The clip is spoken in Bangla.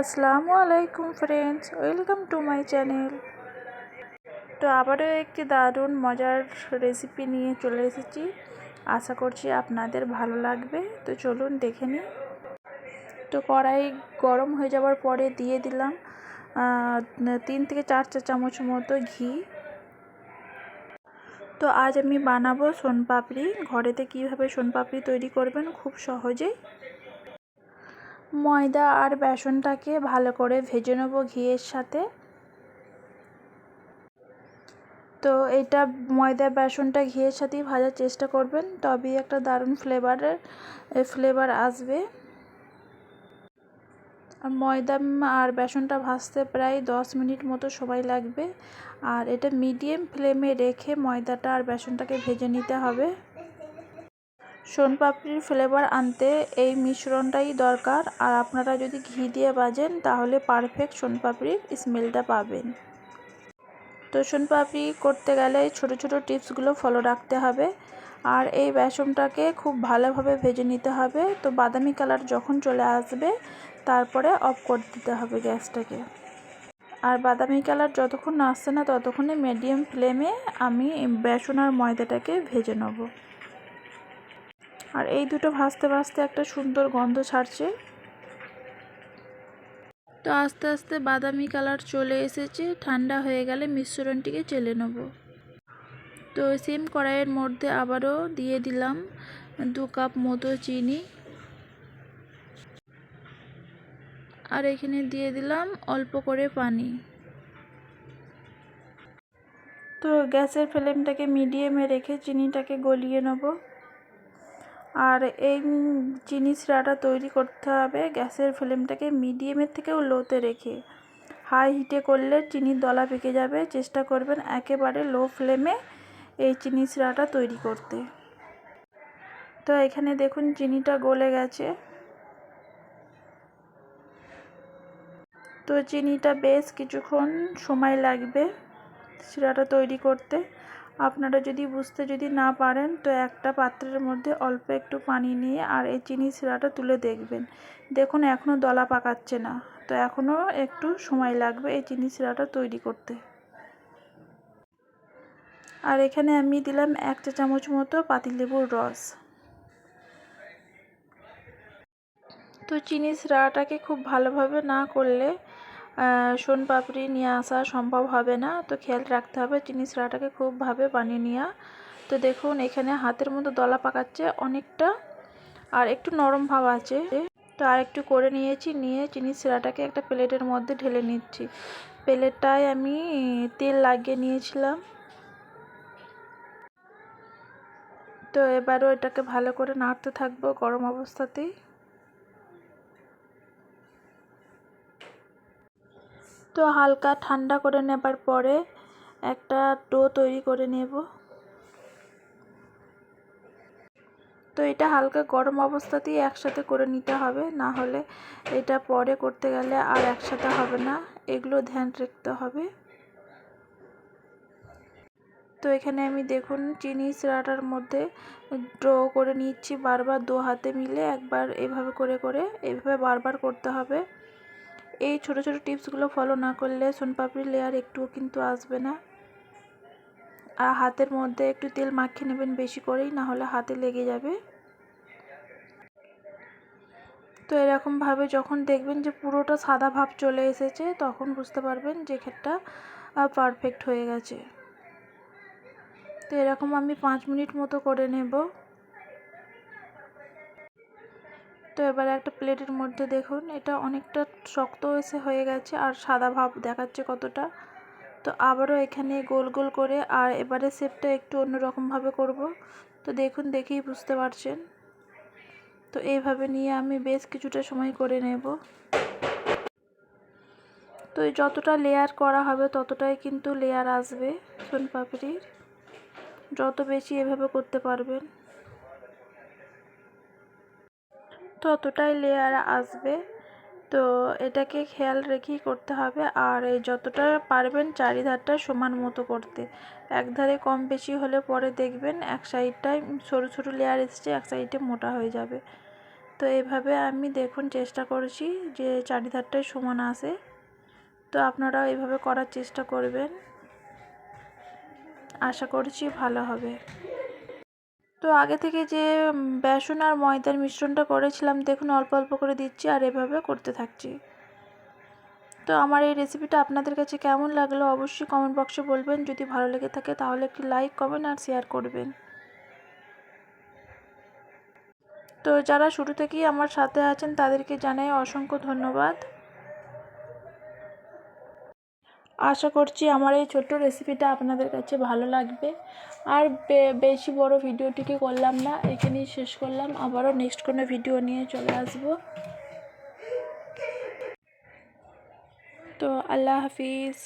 আসসালামু আলাইকুম friends welcome to my channel তো আবারও একটি দারুণ মজার রেসিপি নিয়ে চলে এসেছি। আশা করছি আপনাদের ভালো লাগবে। তো চলুন দেখে নিই। তো কড়াই গরম হয়ে যাওয়ার পরে দিয়ে দিলাম তিন থেকে চার চা চামচ মতো ঘি। তো আজ আমি বানাবো সোনপাপড়ি। ঘরেতে কীভাবে সোনপাপড়ি তৈরি করবেন খুব সহজেই। ময়দা আর বেসনটাকে ভালো করে ভেজে নেব ঘিয়ের সাথে। তো এটা ময়দা, বেসনটা ঘিয়ের সাথেই ভাজার চেষ্টা করবেন, তবেই একটা দারুণ ফ্লেভারের ফ্লেভার আসবে। আর ময়দা আর বেসনটা ভাজতে প্রায় দশ মিনিট মতো সময় লাগবে। আর এটা মিডিয়াম ফ্লেমে রেখে ময়দাটা আর বেসনটাকে ভেজে নিতে হবে। সোনপাপড়ির ফ্লেভার আনতে এই মিশ্রণটাই দরকার। আর আপনারা যদি ঘি দিয়ে বাজেন তাহলে পারফেক্ট সোনপাপড়ির স্মেলটা পাবেন। তো সোনপাপড়ি করতে গেলে ছোট ছোট টিপসগুলো ফলো রাখতে হবে। আর এই বেসনটাকে খুব ভালোভাবে ভেজে নিতে হবে। তো বাদামি কালার যখন চলে আসবে, তারপরে অফ করে দিতে হবে গ্যাসটাকে। আর বাদামি কালার যতক্ষণ আসছে না, ততক্ষণে মিডিয়াম ফ্লেমে আমি বেসন আর ময়দাটাকে ভেজে নেব। আর এই দুটো ভাজতে ভাজতে একটা সুন্দর গন্ধ ছাড়ছে। তো আস্তে আস্তে বাদামি কালার চলে এসেছে, ঠান্ডা হয়ে গেলে মিশ্রণটিকে চেলে নেব। তো সেম কড়াইয়ের মধ্যে আবারও দিয়ে দিলাম দু কাপ মতো চিনি। আর এখানে দিয়ে দিলাম অল্প করে পানি। তো গ্যাসের ফ্লেমটাকে মিডিয়ামে রেখে চিনিটাকে গলিয়ে নেব। আর এই চিনি তৈরি করতে হবে গ্যাসের ফ্লেমটাকে মিডিয়ামের থেকেও লোতে রেখে। হাই হিটে করলে চিনির দলা পেকে যাবে। চেষ্টা করবেন একেবারে লো ফ্লেমে এই চিনি শিরাটা তৈরি করতে। তো এখানে দেখুন চিনিটা গলে গেছে। তো চিনিটা বেশ কিছুক্ষণ সময় লাগবে শিরাটা তৈরি করতে। আপনারা যদি বুঝতে যদি না পারেন, তো একটা পাত্রের মধ্যে অল্প একটু পানি নিয়ে আর এই চিনি শিরাটা তুলে দেখবেন। দেখুন এখনও দলা পাকাচ্ছে না। তো এখনও একটু সময় লাগবে এই চিনি শিরাটা তৈরি করতে। আর এখানে আমি দিলাম এক চা চামচ মতো পাতিলেবুর রস। তো চিনি শিরাটাকে খুব ভালোভাবে না করলে পাপড়ি নিয়ে আসা সম্ভব হবে না। তো খেয়াল রাখতে হবে, চিনি শিরাটাকে খুবভাবে বানিয়ে নেওয়া। তো দেখুন, এখানে হাতের মতো দলা পাকাচ্ছে অনেকটা, আর একটু নরম ভাব আছে। তো আর একটু করে নিয়েছি, নিয়ে চিনি শিরাটাকে একটা প্লেটের মধ্যে ঢেলে নিচ্ছি। প্লেটটায় আমি তেল লাগিয়ে নিয়েছিলাম। তো এবারও এটাকে ভালো করে নাড়তে থাকব গরম অবস্থাতেই। তো হালকা ঠান্ডা করে নেবার পরে একটা ডো তৈরি করে নেব। তো এটা হালকা গরম অবস্থাতেই একসাথে করে নিতে হবে, না হলে এটা পরে করতে গেলে আর একসাথে হবে না। এগুলো ধ্যান রাখতে হবে। তো এখানে আমি দেখুন চিনি সিরাটার মধ্যে ড্র করে নিচ্ছি বারবার দু হাতে মিলে, একবার এভাবে করে করে, এভাবে বারবার করতে হবে। এই ছোট ছোট টিপসগুলো ফলো না করলে সোনপাপড়ির লেয়ার একটুও কিন্তু আসবে না। আর হাতের মধ্যে একটু তেল মাখিয়ে নেবেন বেশি করেই, না হলে হাতে লেগে যাবে। তো এরকমভাবে যখন দেখবেন যে পুরোটা সাদা ভাব চলে এসেছে, তখন বুঝতে পারবেন যে ক্ষেতটা পারফেক্ট হয়ে গেছে। তো এরকম আমি পাঁচ মিনিট মতো করে নেব। তো এবার একটা প্লেটের মধ্যে দেখুন, এটা অনেকটা শক্ত এসে হয়ে গেছে আর সাদা ভাব দেখাচ্ছে কতটা। তো আবারও এখানে গোল গোল করে আর এবারে শেপটা একটু অন্যরকমভাবে করব। তো দেখুন, দেখেই বুঝতে পারছেন। তো এইভাবে নিয়ে আমি বেশ কিছুটা সময় করে নেব। তো যতটা লেয়ার করা হবে ততটাই কিন্তু লেয়ার আসবে, সোনপাপড়ির। যত বেশি এভাবে করতে পারবেন। ততটাই লেয়ার আসবে। তো এটাকে খেয়াল রেখেই করতে হবে। আর এই যতটা পারবেন চারিধারটা সমান মতো করতে। এক ধারে কম বেশি হলে পরে দেখবেন এক সাইডটায় সরু সরু লেয়ার এসছে, এক সাইডে মোটা হয়ে যাবে। তো এইভাবে আমি দেখুন চেষ্টা করছি যে চারিধারটাই সমান আসে। তো আপনারাও এইভাবে করার চেষ্টা করবেন। আশা করছি ভালো হবে। তো আগে থেকে যে বেসন আর ময়দার মিশ্রণটা করেছিলাম, দেখুন অল্প অল্প করে দিচ্ছি আর এভাবে করতে থাকছি। তো আমার এই রেসিপিটা আপনাদের কাছে কেমন লাগল অবশ্যই কমেন্ট বক্সে বলবেন। যদি ভালো লেগে থাকে তাহলে একটি লাইক কমেন্ট আর শেয়ার করবেন। তো যারা শুরু থেকেই আমার সাথে আছেন তাদেরকে জানাই অসংখ্য ধন্যবাদ। আশা করছি আমার এই ছোট্ট রেসিপিটা আপনাদের কাছে ভালো লাগবে। আর বেশি বড় ভিডিওটিকে করলাম না, এখানেই শেষ করলাম। আবারও নেক্সট কোনো ভিডিও নিয়ে চলে আসব। তো আল্লাহ হাফিজ।